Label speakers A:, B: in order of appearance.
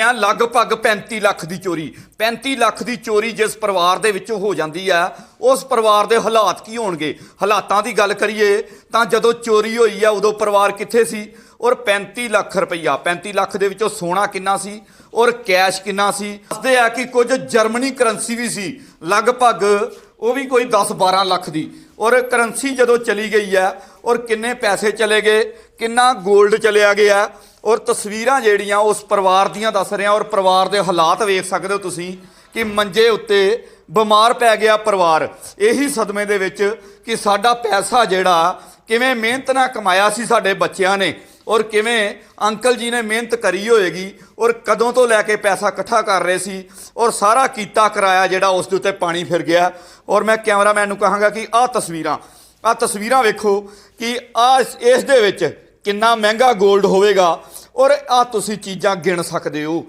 A: ਆ ਲਗਭਗ 35 ਲੱਖ ਦੀ ਚੋਰੀ। 35 ਲੱਖ ਦੀ ਚੋਰੀ ਜਿਸ ਪਰਿਵਾਰ ਦੇ ਵਿੱਚੋਂ ਹੋ ਜਾਂਦੀ ਆ, ਉਸ ਪਰਿਵਾਰ ਦੇ ਹਾਲਾਤ ਕੀ ਹੋਣਗੇ? ਹਾਲਾਤਾਂ ਦੀ ਗੱਲ ਕਰੀਏ ਤਾਂ ਜਦੋਂ ਚੋਰੀ ਹੋਈ ਆ, ਉਦੋਂ ਪਰਿਵਾਰ ਕਿੱਥੇ ਸੀ? ਔਰ 35 ਲੱਖ ਰੁਪਈਆ 35 ਲੱਖ ਦੇ ਵਿੱਚੋਂ ਸੋਨਾ ਕਿੰਨਾ ਸੀ? ਔਰ ਕੈਸ਼ ਕਿੰਨਾ ਸੀ? ਦੱਸਦੇ ਆ ਕਿ ਕੁਝ ਜਰਮਨੀ ਕਰੰਸੀ ਵੀ ਸੀ। ਲਗਭਗ ਉਹ ਵੀ ਕੋਈ 10 12 ਲੱਖ ਦੀ। ਔਰ ਕਰੰਸੀ ਜਦੋਂ ਚਲੀ ਗਈ ਹੈ, ਔਰ ਕਿੰਨੇ ਪੈਸੇ ਚਲੇ ਗਏ, ਕਿੰਨਾ 골ਡ ਚਲਿਆ ਗਿਆ, ਔਰ ਤਸਵੀਰਾਂ ਜਿਹੜੀਆਂ ਉਸ ਪਰਿਵਾਰ ਦੀਆਂ ਦੱਸ ਰਿਹਾ, ਔਰ ਪਰਿਵਾਰ ਦੇ ਹਾਲਾਤ ਵੇਖ ਸਕਦੇ ਹੋ ਤੁਸੀਂ ਕਿ ਮੰਜੇ ਉੱਤੇ ਬਿਮਾਰ ਪੈ ਗਿਆ ਪਰਿਵਾਰ। ਇਹੀ ਸਦਮੇ ਦੇ ਵਿੱਚ ਕਿ ਸਾਡਾ ਪੈਸਾ ਜਿਹੜਾ ਕਿਵੇਂ ਮਿਹਨਤ ਨਾਲ ਕਮਾਇਆ ਸੀ ਸਾਡੇ ਬੱਚਿਆਂ ਨੇ ਔਰ ਕਿਵੇਂ ਅੰਕਲ ਜੀ ਨੇ ਮਿਹਨਤ ਕਰੀ ਹੋਏਗੀ ਔਰ ਕਦੋਂ ਤੋਂ ਲੈ ਕੇ ਪੈਸਾ ਇਕੱਠਾ ਕਰ ਰਹੇ ਸੀ ਔਰ ਸਾਰਾ ਕੀਤਾ ਕਰਾਇਆ ਜਿਹੜਾ ਉਸ ਦੇ ਉੱਤੇ ਪਾਣੀ ਫਿਰ ਗਿਆ। ਔਰ ਮੈਂ ਕੈਮਰਾਮੈਨ ਨੂੰ ਕਹਾਂਗਾ ਕਿ ਆਹ ਤਸਵੀਰਾਂ ਆਹ ਤਸਵੀਰਾਂ ਵੇਖੋ ਕਿ ਆ ਇਸ ਦੇ ਵਿੱਚ ਕਿੰਨਾ ਮਹਿੰਗਾ 골ਡ ਹੋਵੇਗਾ ਔਰ ਆ ਤੁਸੀਂ ਚੀਜ਼ਾਂ ਗਿਣ ਸਕਦੇ ਹੋ।